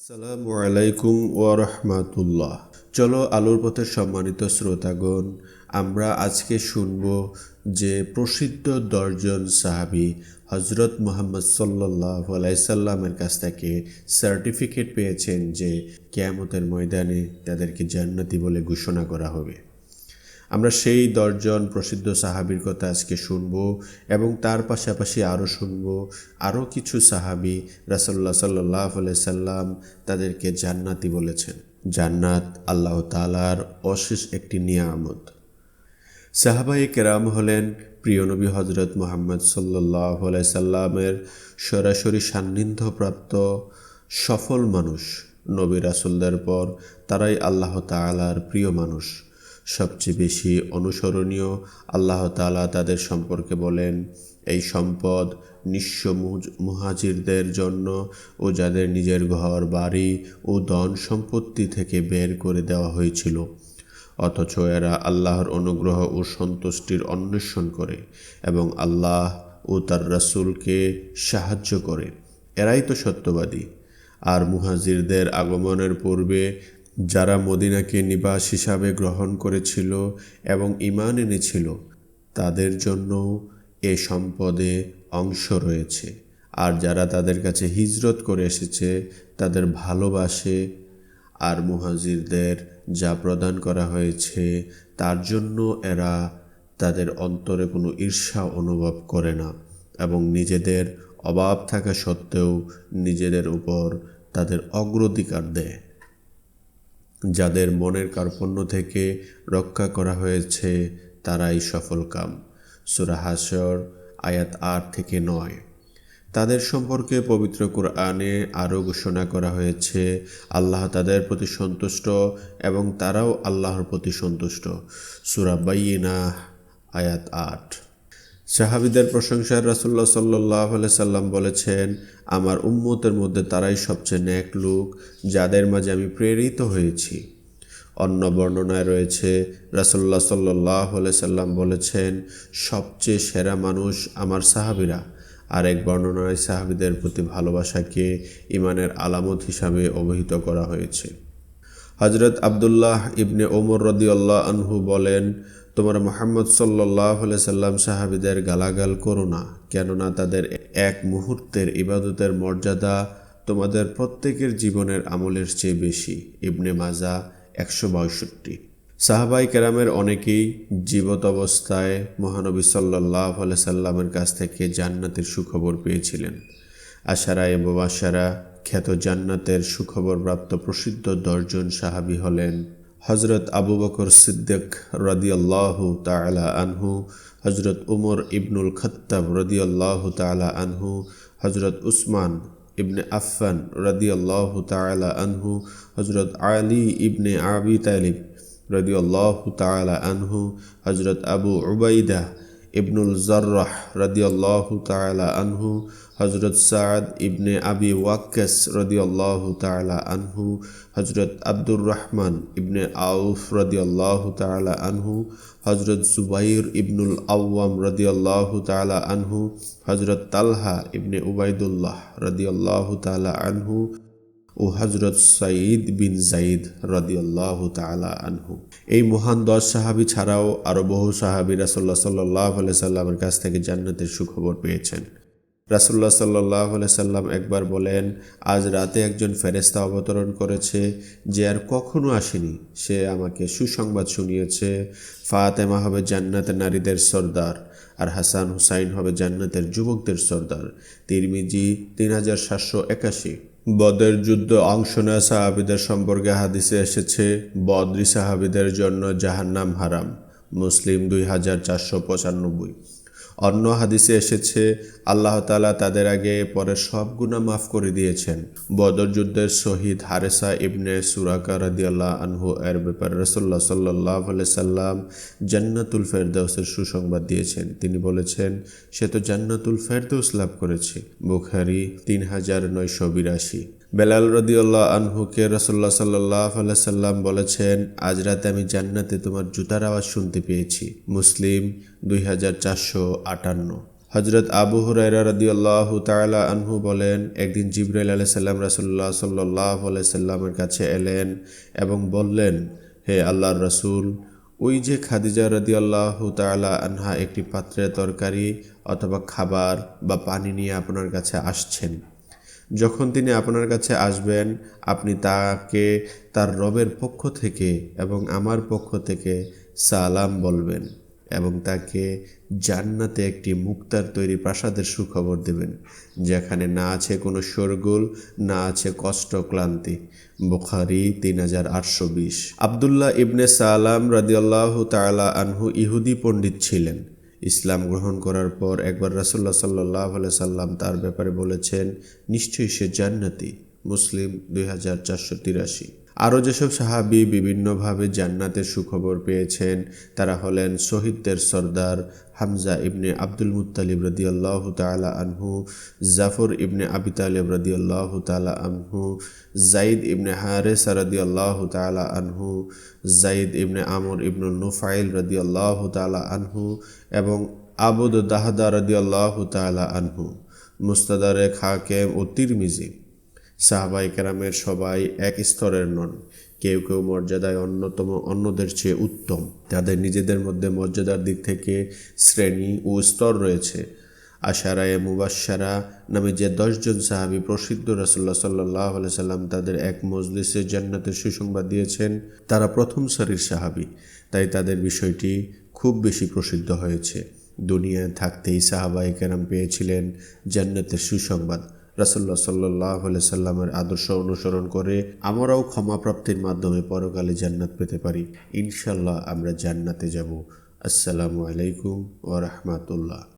আসসালামু আলাইকুম ওরহমাতুল্লাহ চলো আলোর পথের সম্মানিত শ্রোতাগণ, আমরা আজকে শুনব যে প্রসিদ্ধ দশজন সাহাবি হজরত মোহাম্মদ সাল্লাহ আলাইসাল্লামের কাছ থেকে সার্টিফিকেট পেয়েছেন যে কেয়ামতের ময়দানে তাদেরকে জান্নাতি বলে ঘোষণা করা হবে। আমরা সেই দশজন প্রসিদ্ধ সাহাবির কথা আজকে শুনব এবং তার পাশাপাশি আরও শুনব। আরও কিছু সাহাবি রাসল্লাহ সাল্লাহ সাল্লাম তাদেরকে জান্নাতি বলেছেন। জান্নাত আল্লাহ তালার অশেষ একটি নিয়ামত। সাহাবাই কেরাম হলেন প্রিয় নবী হজরত মোহাম্মদ সাল্লাহ সাল্লামের সরাসরি সান্নিধ্যপ্রাপ্ত সফল মানুষ। নবী রাসুলদের পর তারাই আল্লাহ তালার প্রিয় মানুষ। সবচেয়ে বেশি অনুসরণীয়, আল্লাহ তালা তাদের সম্পর্কে বলেন, এই সম্পদ নিঃস্ব মুহাজিরদের জন্য ও যাদের নিজের ঘর, বাড়ি ও ধন সম্পত্তি থেকে বের করে দেওয়া হয়েছিল। অথচ এরা আল্লাহর অনুগ্রহ ও সন্তুষ্টির অন্বেষণ করে এবং আল্লাহ ও তার রাসুলকে সাহায্য করে। এরাই তো সত্যবাদী। আর মুহাজিরদের আগমনের পূর্বে যারা মদিনাকে নিবাস হিসাবে গ্রহণ করেছিল এবং ইমান এনেছিল, তাদের জন্য এ সম্পদে অংশ রয়েছে। আর যারা তাদের কাছে হিজরত করে এসেছে, তাদের ভালোবাসে আর মুহাজিরদের যা প্রদান করা হয়েছে, তার জন্য এরা তাদের অন্তরে কোনো ঈর্ষা অনুভব করে না এবং নিজেদের অভাব থাকা সত্ত্বেও নিজেদের উপর তাদের অগ্রাধিকার দেয়। যাদের মনের কার্পণ্য থেকে রক্ষা করা হয়েছে, তারাই সফল কাম। সুরাহাসর আয়াত আট থেকে নয়। তাদের সম্পর্কে পবিত্র কোরআনে আরও ঘোষণা করা হয়েছে, আল্লাহ তাদের প্রতি সন্তুষ্ট এবং তারাও আল্লাহর প্রতি সন্তুষ্ট। সুরাবাইনা আয়াত আট। সাহাবিদের প্রশংসায় রাসুল্লাহ সাল্লাহ সাল্লাম বলেছেন, আমার উম্মতের মধ্যে তারাই সবচেয়ে ন্যাক লোক, যাদের মাঝে আমি প্রেরিত হয়েছি। অন্য বর্ণনায় রয়েছে রাসুল্লাহ সাল্লাহ সাল্লাম বলেছেন, সবচেয়ে সেরা মানুষ আমার সাহাবিরা। আরেক বর্ণনায় সাহাবিদের প্রতি ভালোবাসাকে ইমানের আলামত হিসাবে অবহিত করা হয়েছে। হজরত আবদুল্লাহ ইবনে ওমর রদিউল্লাহ আনহু বলেন, তোমার মোহাম্মদ সাল্লাহ সাল্লাম সাহাবিদের গালাগাল করো না, কেননা তাদের এক মুহূর্তের ইবাদতের মর্যাদা তোমাদের প্রত্যেকের জীবনের আমলের চেয়ে বেশি। ইবনে মাজা একশো বাষট্টি। সাহাবাই কেরামের অনেকেই জীবত অবস্থায় মহানবী সাল্লাহ সাল্লামের কাছ থেকে জান্নাতের সুখবর পেয়েছিলেন। আশারা এবং আশারা খ্যাত জান্নাতের সুখবর প্রাপ্ত প্রসিদ্ধ দশজন সাহাবি হলেন হজরত আবু বকর সিদ্দিক রদিয়াল্লাহ তালা আনহু হজরত উমর ইবনুল খত্তাব রদিয়াল্লাহ তালা আনহু হজরত উসমান ইবনে আফফান রদিয়াল্লাহ তালা আনহু হজরত আলী ইবনে আবি তালিব রদিয়াল্লাহ তালা আনহু হজরত আবু উবাইদা ইবনুল জর্রাহ রদিয়াল্লাহ তালা আনহু হজরত সাদ ইবনে আবি ওয়াক্কাস রদিয়াল্লাহ তালা আনহু হজরত আব্দুর রহমান ইবনে আউফ রদিয়াল্লাহ তালা আনহু হজরত জুবাইর ইবনুল আওয়াম রদিয়াল্লাহ তালা আনহু হজরত তালহা ইবনে উবাইদুল্লাহ রদিয়াল্লাহ তালা আনহু ও হজরত সাঈদ বিন জাইদ রদিয়াল্লাহ তালা আনহু। এই মহান দশ সাহাবি ছাড়াও আরও বহু সাহাবি রাসল্লাহ সাল্লাহ সাল্লামের কাছ থেকে জান্নাতের সুখবর পেয়েছেন। রাসুল্লাহ সাল্লাহ সাল্লাম একবার বলেন, আজ রাতে একজন ফেরেস্তা অবতরণ করেছে, যে আর কখনো আসেনি। সে আমাকে সুসংবাদ শুনিয়েছে, ফাতেমা হবে জান্নাতের নারীদের সর্দার আর হাসান হুসাইন হবে জান্নাতের যুবকদের সর্দার। তিরমিজি তিন হাজার সাতশো একাশি। বদের যুদ্ধ অংশ নেওয়া সাহাবিদের সম্পর্কে হাদিসে এসেছে, বদরি সাহাবিদের জন্য জাহান্নাম হারাম। মুসলিম দুই হাজার চারশো পঁচানব্বই। অন্য হাদিসে এসেছে, আল্লাহ তালা তাদের আগে পরে সব গুণা মাফ করে দিয়েছেন। বদর যুদ্ধের শহীদ হারেসা ইবনে সুরাকা রাদিয়াল্লাহ আনহু এর ব্যাপারে রসল্লাহ সাল্লাহ সাল্লাম জান্নাতুল ফেরদৌসের সুসংবাদ দিয়েছেন। তিনি বলেছেন, সে তো জান্নাতুল ফেরদৌস লাভ করেছে। বুখারি তিন হাজার নয়শো বিরাশি। বেলাল রদিউল্লাহ আনহুকে রসল্লাহ সাল্লাহ সাল্লাম বলেছেন, আজ রাতে আমি জান্নাতে তোমার জুতার আওয়াজ শুনতে পেয়েছি। মুসলিম দুই হাজার চারশো আটান্ন। হজরত আবু হুরাইরা রাদিয়াল্লাহ তাআলা আনহু বলেন, একদিন জিব্রাইল আলাইহিস সালাম রাসূলুল্লাহ সাল্লাল্লাহু আলাইহি সাল্লামের কাছে এলেন এবং বললেন, হে আল্লাহর রসুল, ওই যে খাদিজা রাদিয়াল্লাহ তাআলা আনহা একটি পাত্রে তরকারি অথবা খাবার বা পানি নিয়ে আপনার কাছে আসছেন। যখন তিনি আপনার কাছে আসবেন, আপনি তাকে তার রবের পক্ষ থেকে এবং আমার পক্ষ থেকে সালাম বলবেন এবং তাকে জান্নাতে একটি মুক্তার তৈরি প্রাসাদের সুখবর দেবেন, যেখানে না আছে কোনো শোরগোল, না আছে কষ্ট ক্লান্তি। বুখারি তিন হাজার আটশো বিশ। আবদুল্লাহ ইবনে সালাম রাদিয়াল্লাহ তালা আনহু ইহুদি পণ্ডিত ছিলেন। ইসলাম গ্রহণ করার পর একবার রাসুল্লাহ সাল্লাহ সাল্লাম তার ব্যাপারে বলেছেন, নিশ্চয়ই সে জান্নাতি। মুসলিম দুই হাজার চারশো তিরাশি। আরও যেসব সাহাবি বিভিন্নভাবে জান্নাতের সুখবর পেয়েছেন, তারা হলেন শহীদদের সর্দার হামজা ইবনে আব্দুল মুত্তালিব রদিয়াল্লাহ তালা আনহু, জাফর ইবনে আবি তালিব রদিয়াল্লাহ তালা আনহু জাইদ ইবনে হারেসা রদিয়াল্লাহ তালা আনহু জাইদ ইবনে আমর ইবনুল নুফাইল রদিয়াল্লাহ তালা আনহু এবং আবুদ দাহদা রদিয়াল্লাহ তালা আনহু। মুস্তাদারে খাকেম ও তিরমিজি। সাহাবাই কেরামের সবাই এক স্তরের নন। কেউ কেউ মর্যাদায় অন্যতম, অন্যদের চেয়ে উত্তম। তাদের নিজেদের মধ্যে মর্যাদার দিক থেকে শ্রেণি ও স্তর রয়েছে। আশারায় মুবাসারা নামে যে দশজন সাহাবি প্রসিদ্ধ রাসুল্লাহ সাল্লাহ সাল্লাম তাদের এক মজলিসে জান্নাতের সুসংবাদ দিয়েছেন, তারা প্রথম সারির সাহাবি। তাই তাদের বিষয়টি খুব বেশি প্রসিদ্ধ হয়েছে। দুনিয়ায় থাকতেই সাহাবাই কেরাম পেয়েছিলেন জান্নাতের সুসংবাদ। রাসুল্লাহ সাল্লাহ সাল্লামের আদর্শ অনুসরণ করে আমরাও ক্ষমাপ্রাপ্তির মাধ্যমে পরকালে জান্নাত পেতে পারি। ইনশাল্লাহ আমরা জান্নাতে যাব। আসসালামু আলাইকুম ওরহমাতুল্লাহ